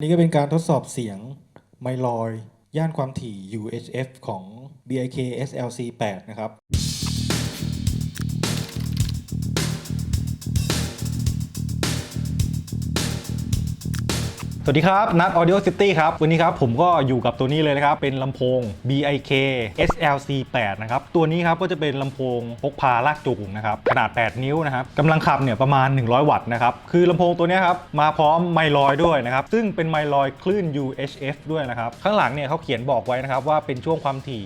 นี่ก็เป็นการทดสอบเสียงไมลอยย่านความถี่ UHF ของ BIK SLC 8 นะครับ สวัสดีครับ นัด Audio City ครับ วันนี้ครับผมก็อยู่กับตัวนี้เลยนะครับ เป็นลำโพง BIK SLC 8นะครับ ตัวนี้ครับก็จะเป็นลำโพงพกพาลากจูงนะครับ ขนาด 8 นิ้วนะครับกำลังขับเนี่ยประมาณ 100 วัตต์นะครับ คือลำโพงตัวนี้ครับ มาพร้อมไมลอยด้วยนะครับ ซึ่งเป็นไมลอยคลื่น UHF ด้วยนะครับ ข้างหลังเนี่ยเขาเขียนบอกไว้นะครับว่าเป็นช่วงความถี่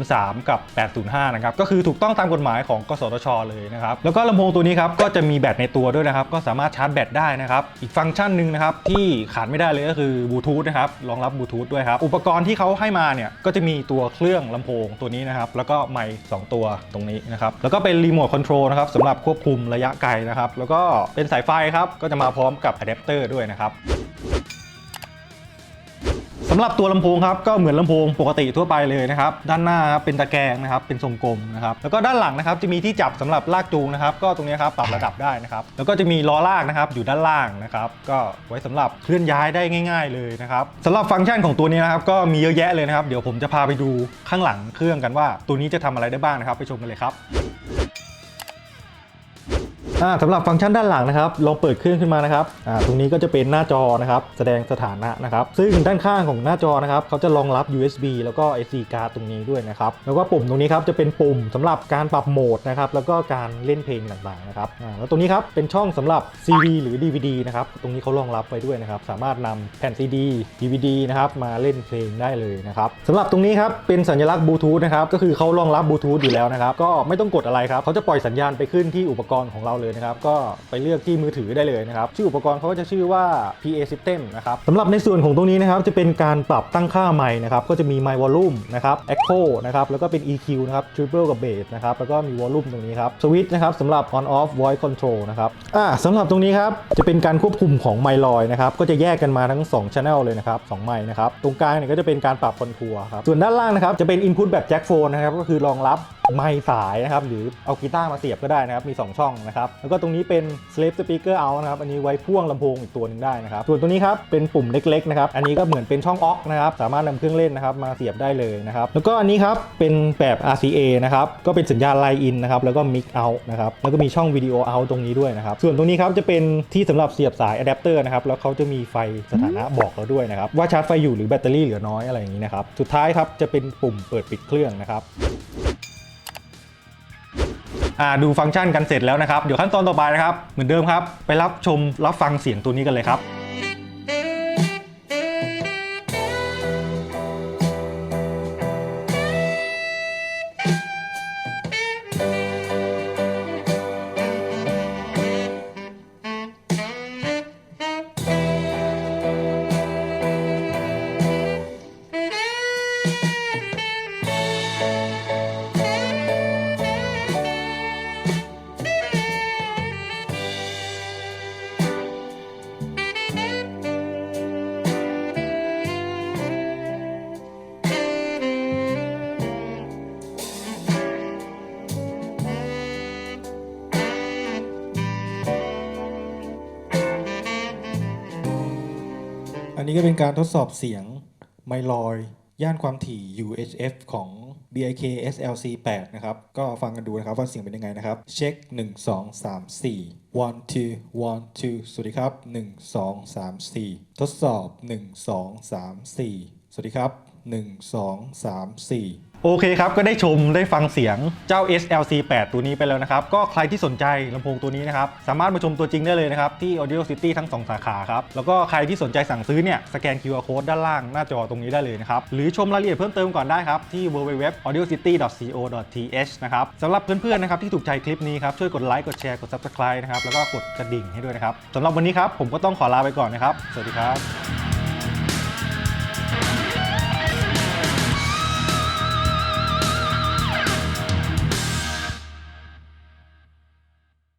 803 กับ 805 นะครับ ก็คือถูกต้องตามกฎหมายของกสทช เลยนะครับ แล้วก็ลำโพงตัวนี้ครับก็จะมีแบตในตัวด้วยนะครับ ก็สามารถชาร์จแบตได้นะครับ อีกฟังก์ชันหนึ่งนะครับที่ขาดไม่ได้เลยก็คือบลูทูธนะครับรองรับบลูทูธด้วยครับ อุปกรณ์ที่เขาให้มาเนี่ยก็จะมีตัวเครื่องลำโพงตัวนี้นะครับ แล้วก็ไมค์สองตัวตรงนี้นะครับ แล้วก็เป็นรีโมทคอนโทรลนะครับสำหรับควบคุมระยะไกลนะครับ แล้วก็เป็นสายไฟครับ ก็จะมาพร้อมกับอะแดปเตอร์ด้วยนะครับำหรับตัวลำโพงครับก็เหมือนลำโพงปกติทั่วไปเลยนะครับด้านหน้าครับเป็นตะแกรงนะครับเป็นทรงกลมนะครับแล้วก็ด้านหลังนะครับจะมีที่จับสำหรับลากจูงนะครับก็ตรงนี้ครับปรับระดับได้นะครับแล้วก็จะมีล้อลากนะครับอยู่ด้านล่างนะครับก็ไว้สำหรับเคลื่อนย้ายได้ง่าย ๆเลยนะครับสำหรับฟังก์ชันของตัวนี้นะครับก็มีเยอะแยะเลยนะครับเดี๋ยวผมจะพาไปดูข้างหลังเครื่องกันว่า ตัวนี้จะทำอะไรได้บ้างนะครับไปชมกันเลยครับ สำหรับฟังก์ชันด้านหลังนะครับลองเปิดเครื่องขึ้นมานะครับอ่าตรงนี้ก็จะเป็นหน้าจอนะครับแสดงสถานะนะครับซึ่งด้านข้างของหน้าจอนะครับเขาจะรองรับ USB แล้วก็ SD card ตรงนี้ด้วยนะครับแล้วก็ปุ่มตรงนี้ครับจะเป็นปุ่มสำหรับการปรับโหมดนะครับแล้วก็การเล่นเพลงต่างๆนะครับอ่าแล้วตรงนี้ครับเป็นช่องสำหรับ CD หรือ DVD นะครับตรงนี้เขารองรับไว้ด้วยนะครับสามารถนำแผ่น CD DVD นะครับมาเล่นเพลงได้เลยนะครับสำหรับตรงนี้ครับเป็นสัญลักษณ์บลูทูธนะครับก็คือเขารองรับบลูทูธอยู่แล้วนะครับก็ไม่ต้องกดอะไรครับเขาจะปล่อยสัญญาณไปขึ้นที่อุปกรณ์ของเราเลยนะครับก็ไปเลือกที่มือถือได้เลยนะครับชื่ออุปกรณ์เขาก็จะชื่อว่า PA System นะครับสำหรับในส่วนของตรงนี้นะครับจะเป็นการปรับตั้งค่าไมค์นะครับก็จะมีไมค์วอลลุ่มนะครับ Echo นะครับแล้วก็เป็น EQ นะครับ Triple กับ Bass นะครับแล้วก็มีวอลลุ่มตรงนี้ครับสวิตช์นะครับสำหรับ On Off Voice Control นะครับอ่าสำหรับตรงนี้ครับจะเป็นการควบคุมของไมค์ลอยนะครับก็จะแยกกันมาทั้ง2 Channel เลยนะครับ2ไมค์นะครับตรงกลางเนี่ยก็จะเป็นการปรับคอนทัวร์ครับส่วนด้านล่างนะครับจะเป็น Input แบบ Jack Phone นะครับก็คือรองรับไมค์สายนะครับ หรือเอากีตาร์มาเสียบก็ได้นะครับ มี 2 ช่องนะครับ แล้วก็ตรงนี้เป็น Slave Speaker Out นะครับ อันนี้ไว้พ่วงลำโพงอีกตัวหนึ่งได้นะครับ ส่วนตรงนี้ครับ เป็นปุ่มเล็กๆนะครับ อันนี้ก็เหมือนเป็นช่องออกนะครับ สามารถนำเครื่องเล่นนะครับมาเสียบได้เลยนะครับ แล้วก็อันนี้ครับ เป็นแบบ RCA นะครับ ก็เป็นสัญญาณ Line In นะครับ แล้วก็ Mix Out นะครับ แล้วก็มีช่องวิดีโอ Out ตรงนี้ด้วยนะครับ ส่วนตรงนี้ครับจะเป็นที่สำหรับเสียบสายอะแดปเตอร์นะครับ แล้วเขาจะมีไฟสถานะบอกเราด้วยนะครับว่าชาร์จไฟอยู่หรือแบตเตอรี่เหลือน้อยอะไรอย่างนี้นะครับสุดท้ายครับจะเป็นปุ่มเปิดปิดเครื่องนะครับ ดูฟังก์ชันกันเสร็จแล้วนะครับ เดี๋ยวขั้นตอนต่อไปนะครับ เหมือนเดิมครับ ไปรับชมรับฟังเสียงตัวนี้กันเลยครับ นี้ก็เป็นการทดสอบเสียงไมลอยย่านความถี่ UHF ของ BIK SLC 8 นะครับ ก็ฟังกันดูนะครับ ว่าเสียงเป็นยังไงนะครับ เช็ค 1 2 3 4 one two one two สวัสดีครับ 1 2 3 4 ทดสอบ 1 2 3 4 สวัสดีครับ 1 2 3 4 โอเคครับ ก็ได้ชมได้ฟังเสียงเจ้า SLC 8 ตัวนี้ไปแล้วนะครับ ก็ใครที่สนใจลำโพงตัวนี้นะครับ สามารถมาชมตัวจริงได้เลยนะครับ ที่ Audio City ทั้ง 2 สาขาครับ แล้วก็ใครที่สนใจสั่งซื้อเนี่ย สแกน QR Code ด้านล่างหน้าจอตรงนี้ได้เลยนะครับ หรือชมรายละเอียดเพิ่มเติมก่อนได้ครับ ที่ www.audiocity.co.th นะครับสำหรับเพื่อนๆนะครับที่ถูกใจคลิปนี้ครับช่วยกดไลค์กดแชร์กด Subscribe นะครับแล้วก็กดกระดิ่งให้ด้วยนะครับสำหรับวันนี้ครับผมก็ต้องขอลาไปก่อนนะครับสวัสดีครับ